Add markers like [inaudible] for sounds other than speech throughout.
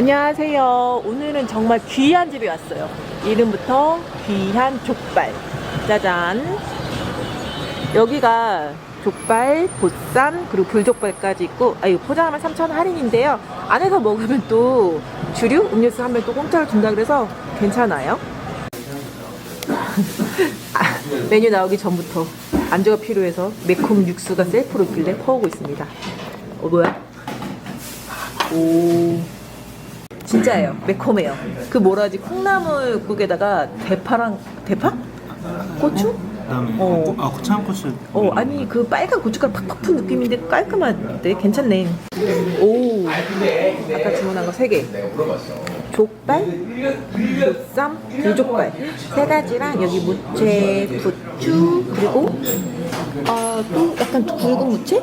안녕하세요. 오늘은 정말 귀한 집에 왔어요. 이름부터 귀한 족발. 짜잔. 여기가 족발, 보쌈, 그리고 불족발까지 있고, 아, 이거 포장하면 3,000원 할인인데요. 안에서 먹으면 또 주류 음료수 한병또 공짜로 준다 그래서 괜찮아요. 아, [laughs] 메뉴 나오기 전부터 안주가 필요해서 매콤 육수가 셀프로 있길래 퍼오고 있습니다. 어, 뭐야? 오. 진짜예요. 매콤해요. 그 뭐라 하지? 콩나물국에다가 대파랑 대파? 고추? 그다음에 어. 고- 아 고창 고추. 어 아니 그 빨간 고춧가루 팍팍 푼 느낌인데 깔끔한데 괜찮네. 오 아까 주문한 거 세 개. 족발, 보쌈, 불족발 세 가지랑 여기 무채, 부추 그리고 어, 또 약간 굵은 무채,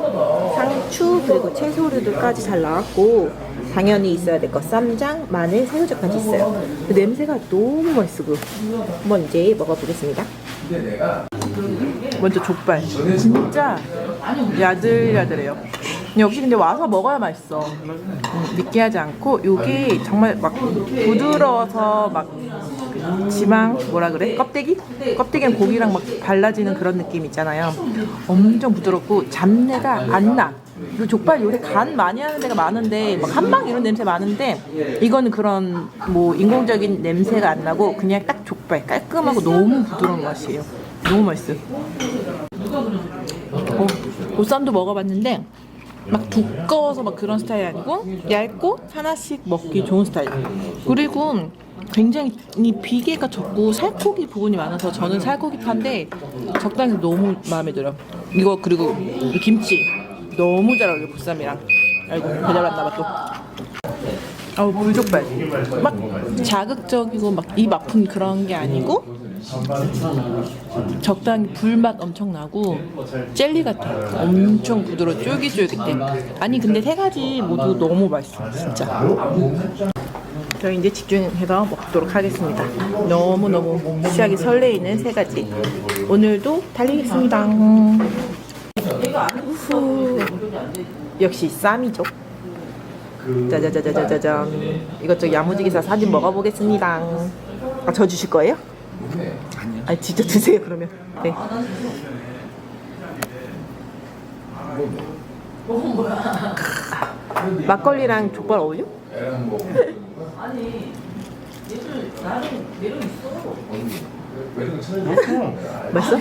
상추 그리고 채소류들까지 잘 나왔고 당연히 있어야 될 거 쌈장, 마늘, 새우젓까지 있어요. 그 냄새가 너무 보여. 한번 이제 먹어보겠습니다. 먼저 족발. 진짜 야들야들해요. 역시 근데 와서 먹어야 맛있어. 음, 느끼하지 않고 요게 정말 막 부드러워서 막 지방 뭐라 그래? 껍데기? 껍데기랑 고기랑 막 발라지는 그런 느낌 있잖아요. 엄청 부드럽고 잡내가 안 나 이 족발 요새 간 많이 하는 데가 많은데 막 한방 이런 냄새 많은데 이거는 그런 뭐 인공적인 냄새가 안 나고 그냥 딱 족발 깔끔하고 너무 부드러운 맛이에요 너무 맛있어요. 어, 보쌈도 먹어봤는데 막 두꺼워서 막 그런 스타일이 아니고 얇고 하나씩 먹기 좋은 스타일. 그리고 굉장히 이 비계가 적고 살코기 부분이 많아서 저는 살코기 파인데 적당히 너무 마음에 들어. 이거 그리고 이 김치 너무 잘 어울려 보쌈이랑. 아이고 배달 왔나봐 또. 아우 불족발. 막 자극적이고 막 입 아픈 그런 게 아니고 적당히 불맛 엄청 나고 젤리 같아 엄청 부드러 워 쫄깃쫄깃해. 아니 근데 세 가지 모두 너무 맛있어 진짜. 저 이제 집중해서 먹도록 하겠습니다. 너무너무 시작이 설레이는 세 가지. 오늘도 달리겠습니다 우후. 역시 쌈이죠. 짜자자자자자잔. 이것저것 야무지게 사 사진 먹어보겠습니다. 아, 저 주실 거예요? 아니야. 아 진짜 드세요 그러면. 네. 막걸리랑 족발 어울려? 맛있어?